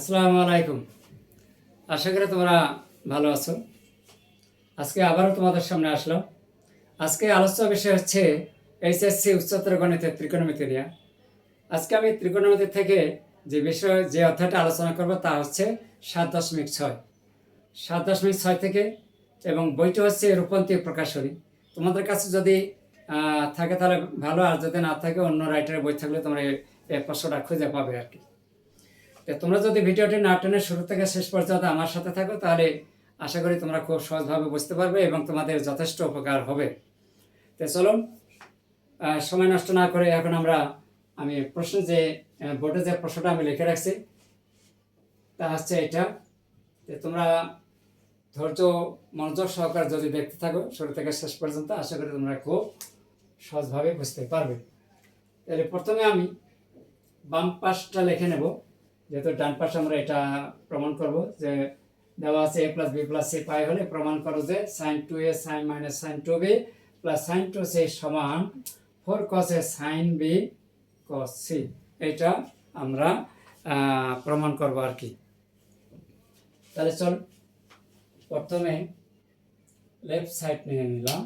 আসসালামু আলাইকুম। আশা করি তোমরা ভালো আছো। আজকে আবারও তোমাদের সামনে আসলাম। আজকে আলোচ্য বিষয় হচ্ছে এইচএসসি উচ্চতর গণিতের ত্রিকোণমিতি নিয়ে। আজকে আমি ত্রিকোণমিতি থেকে যে বিষয়, যে অধ্যায়টা আলোচনা করব তা হচ্ছে সাত দশমিক ছয়। সাত দশমিক ছয় থেকে এবং বইটা হচ্ছে রূপন্তী প্রকাশনী। তোমাদের কাছে যদি থাকে তাহলে ভালো, আর যদি না থাকে অন্য রাইটারের বই থাকলে তোমরা এই- প্রশ্নটা খুঁজে পাবে আর কি। তো তোমরা যদি ভিডিওটি না টেনে শুরু থেকে শেষ পর্যন্ত আমার সাথে থাকো তাহলে আশা করি তোমরা খুব সহজভাবে বুঝতে পারবে এবং তোমাদের যথেষ্ট উপকার হবে। তো চলো আহ, সময় নষ্ট না করে এখন আমরা আমি প্রশ্ন যে বোর্ডে যে প্রশ্নটা আমি লিখে রাখছি তা হচ্ছে এটা তো তোমরা ধৈর্য মনোযোগ সহকারে যদি দেখতে থাকো শুরু থেকে শেষ পর্যন্ত আশা করি তোমরা খুব সহজভাবে বুঝতে পারবে। তাহলে প্রথমে আমি বাম পাশটা লিখে নেব। যেহেতু ডান পাশে আমরা এটা প্রমাণ করব যে দেওয়া আছে A plus B plus C pi হলে প্রমাণ করো যে sine two A sine minus sine two B plus sine two C সমান four cos A sine B cos C এটা আমরা প্রমাণ করব আর কি। তাহলে চল, প্রথমে লেফট সাইড নিয়ে নিলাম।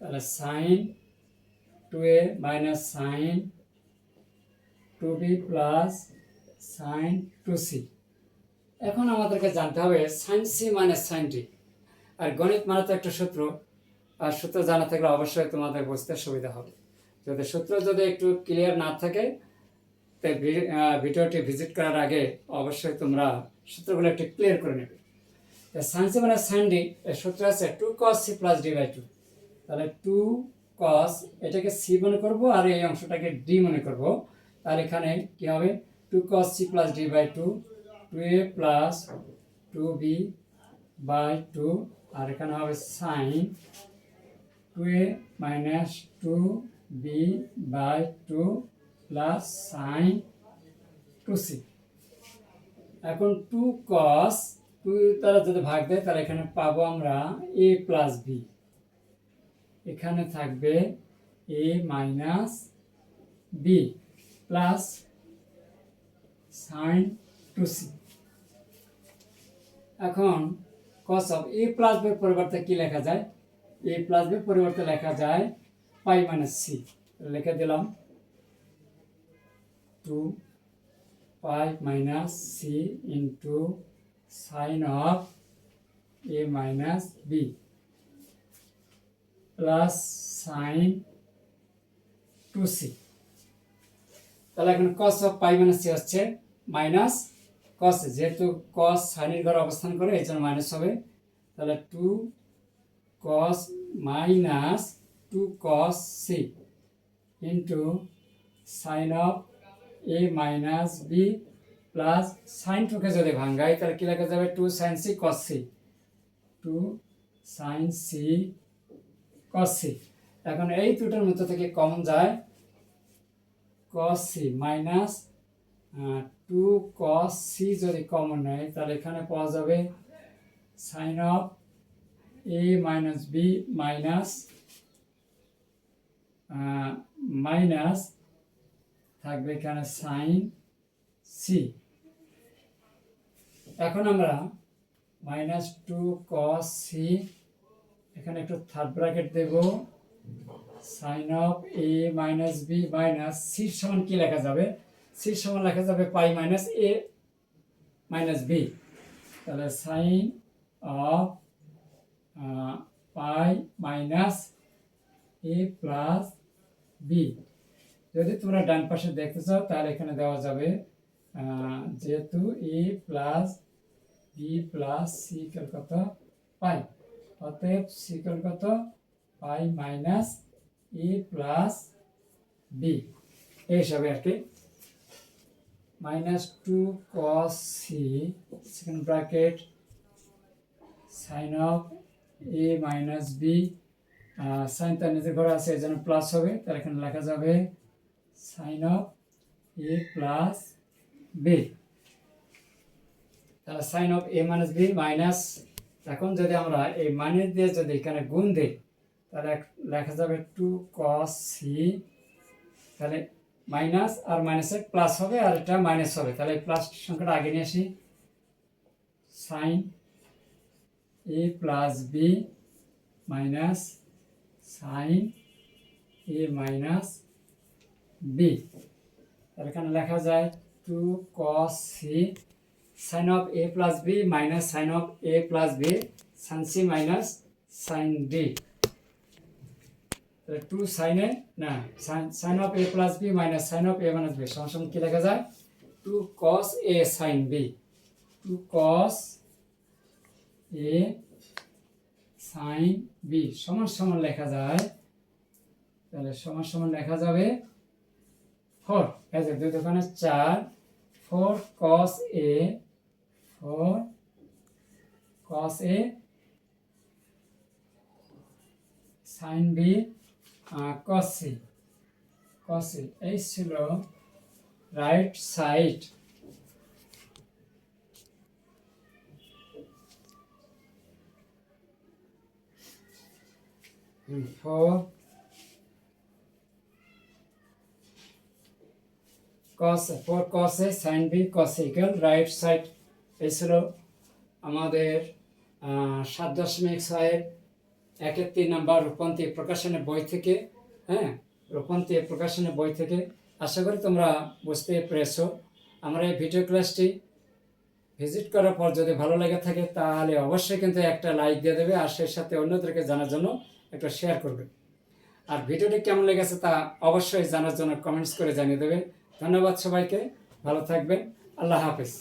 তাহলে sine two A minus sine two B plus sine two C. এখন আমাদেরকে জানতে হবে সাইন সি মানে সাইন ডি। আর গণিত মানে তো একটা সূত্র, আর সূত্র জানা থাকলে অবশ্যই তোমাদের বুঝতে সুবিধা হবে। যদি সূত্র যদি একটু ক্লিয়ার না থাকে, তো ভি- ভিডিওটি ভিজিট করার আগে অবশ্যই তোমরা সূত্রগুলো একটু ক্লিয়ার করে নেবে। সাইন সি মানে সাইন এর সূত্র আছে two cos C plus D by two তাহলে টু কস এটাকে সি মনে করব, আর এই অংশটাকে ডি মনে করব। তাহলে এখানে কি হবে? Two cos C plus D by two two A plus two B by two আর এখানে হবে sine two A minus two B by two plus sine two C এখন টু কস টু দ্বারা যদি ভাগ দেয়, তাহলে এখানে পাবো আমরা এ প্লাস বি এখানে থাকবে A minus B plus sine two C এখন কস অফ এ প্লাস বির পরিবর্তে কি লেখা যায়? এ প্লাস বির পরিবর্তে লেখা যায় পাই মাইনাস সি লিখে দিলাম two pi minus C into sine of A minus B plus sine two C তাহলে এখন cos of pi minus C হচ্ছে মাইনাস কস যেহেতু কস সাইনের ঘরে অবস্থান করে, এই জন্য মাইনাস হবে। তাহলে two cos minus two cos C into sine of A minus B plus sine টুকে যদি ভাঙ্গাই, তাহলে কি লেখা যাবে? Two sine C cos C two sine C cos C এখন এই দুটোর মধ্যে থেকে কমন যায়। Cos C minus two cos C যদি কমন নেয়, তাহলে এখানে পাওয়া যাবে sine of A minus B minus minus থাকবে এখানে সাইন সি। এখন আমরা মাইনাস টু কস সি, এখানে একটু third bracket Dev. Sine of A minus B minus সির সমান কি লেখা যাবে? সির সমান লেখা যাবে pi minus A minus B. তাহলে sine of pi minus A plus B. যদি তোমরা ডান পাশে দেখতে চাও, তাহলে এখানে দেওয়া যাবে যেহেতু A plus B plus C কত? পাই। অতএব সিকল কত? Pi minus E plus B. এই হিসাবে আর কি। Minus two cos C second bracket sine of A minus B sine তার নিজের ঘরে আছে, এই জন্য প্লাস হবে, তার এখানে লেখা যাবে sine of A plus B তাহলে sine of A minus B minus এখন যদি আমরা এই মাইনাস দিয়ে যদি এখানে গুণ দিই, তাহলে লেখা যাবে টু কস সি তাহলে মাইনাস আর মাইনাসের প্লাস হবে আর এটা মাইনাস হবে। তাহলে প্লাস সংখ্যাটা আগে নিয়ে আসি। Sine A plus B minus sine A minus B তাহলে এখানে লেখা যায় two cos C sine of A plus B minus sine of A plus B sine C minus sine D তাহলে টু সাইন এ না sine of A plus B minus sine of A minus B সমান কি লেখা যায়? Two cos A sine B two cos A sine B সমান সমান লেখা যায়, তাহলে সমান সমান লেখা যাবে ফোর এই যে দুই দোকানে চার four cos A four cos A sine B cos. Cos, এই ছিল right side. Four A sine B cos equal right side. এই ছিল আমাদের সাত দশমিক ছয়ের একের তিন নাম্বার রূপন্তি প্রকাশনের বই থেকে হ্যাঁ রূপন্তি প্রকাশনের বই থেকে। আশা করি তোমরা বুঝতে পেরেছ। আমরা এই ভিডিও ক্লাসটি ভিজিট করার পর যদি ভালো লেগে থাকে, তাহলে অবশ্যই কিন্তু একটা লাইক দিয়ে দেবে আর সেই সাথে অন্যদেরকে জানার জন্য একটা শেয়ার করবে। আর ভিডিওটি কেমন লেগেছে তা অবশ্যই জানার জন্য কমেন্টস করে জানিয়ে দেবে। ধন্যবাদ সবাইকে। ভালো থাকবেন। আল্লাহ হাফিজ।